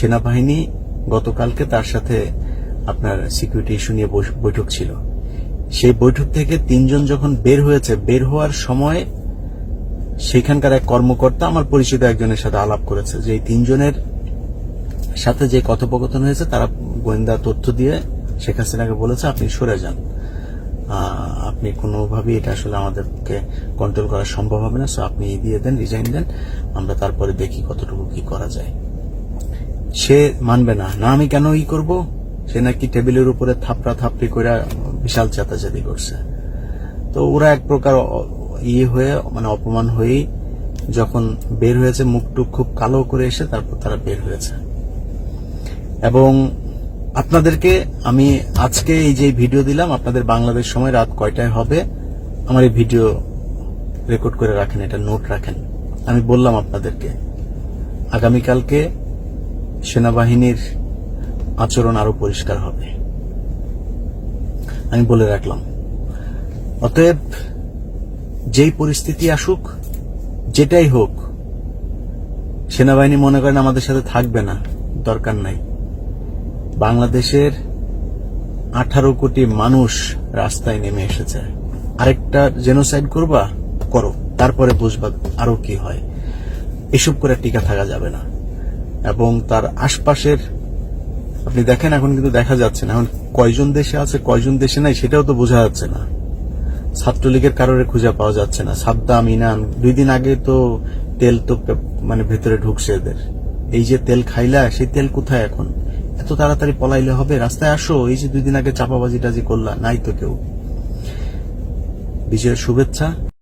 সেনাবাহিনী গতকালকে তার সাথে আপনার সিকিউরিটি ইস্যু নিয়ে বৈঠক ছিল। সেই বৈঠক থেকে তিনজন যখন বের হয়েছে, বের হওয়ার সময় সেখানকার এক কর্মকর্তা আমার পরিচিত একজনের সাথে আলাপ করেছে যে এই তিনজনের সাথে যে কথোপকথন হয়েছে, তারা গোয়েন্দা তথ্য দিয়ে শেখ হাসিনাকে বলেছে, আপনি সরে যান। আপনি কোনোভাবেই এটা আসলে আমাদেরকে কন্ট্রোল করা সম্ভব হবে না। সো আপনি দিয়ে দেন রিজাইন দেন। আমরা তারপরে দেখি কতটুকু কি করা যায়। সে মানবে না। না, আমি কেন ই করব? সে নাকি টেবিলের উপরে থাপড়া থাপড়ি করে বিশাল চেতাচেতি করছে। তো ওরা এক প্রকার ইয়ে হয়ে মানে অপমান হয়েই যখন বের হয়েছে, মুখটুক খুব কালো করে এসে তারপর তারা বের হয়েছে। এবং আপনাদেরকে আমি আজকে এই যে ভিডিও দিলাম, আপনাদের বাংলাদেশ সময় রাত কয়টায় হবে? আমার এই ভিডিও রেকর্ড করে রাখেন, এটা নোট রাখেন। আমি বললাম আপনাদেরকে, আগামীকালকে সেনাবাহিনীর আচরণ আরও পরিষ্কার হবে। আমি বলে রাখলাম, অতএব যেই পরিস্থিতি আসুক, যেটাই হোক, সেনাবাহিনী মনে করেন আমাদের সাথে থাকবে না, দরকার নাই। বাংলাদেশের আঠারো কোটি মানুষ রাস্তায় নেমে এসেছে। আরেকটা জেনোসাইড করবা, করো, তারপরে বুঝবা আরও কি হয়। এসব করে টিকা থাকা যাবে না। এবং তার আশপাশের, আপনি দেখেন এখন কিন্তু দেখা যাচ্ছে না। এখন কয়জন দেশে আছে, কয়জন দেশে নাই, সেটাও তো বোঝা যাচ্ছে না। ছাত্রলীগের কারোরে খুঁজে পাওয়া যাচ্ছে না। সাদ্দাম ইনান দুই দিন আগে তো তেল তো মানে ভেতরে ঢুকছে এদের। এই যে তেল খাইলা, সেই তেল কোথায় এখন? এত তাড়াতাড়ি পলাইলে হবে? রাস্তায় আসো, এই যে দুই দিন আগে চাপাবাজি টাজি করলা, নাই তো কেউ। বিজয়ের শুভেচ্ছা।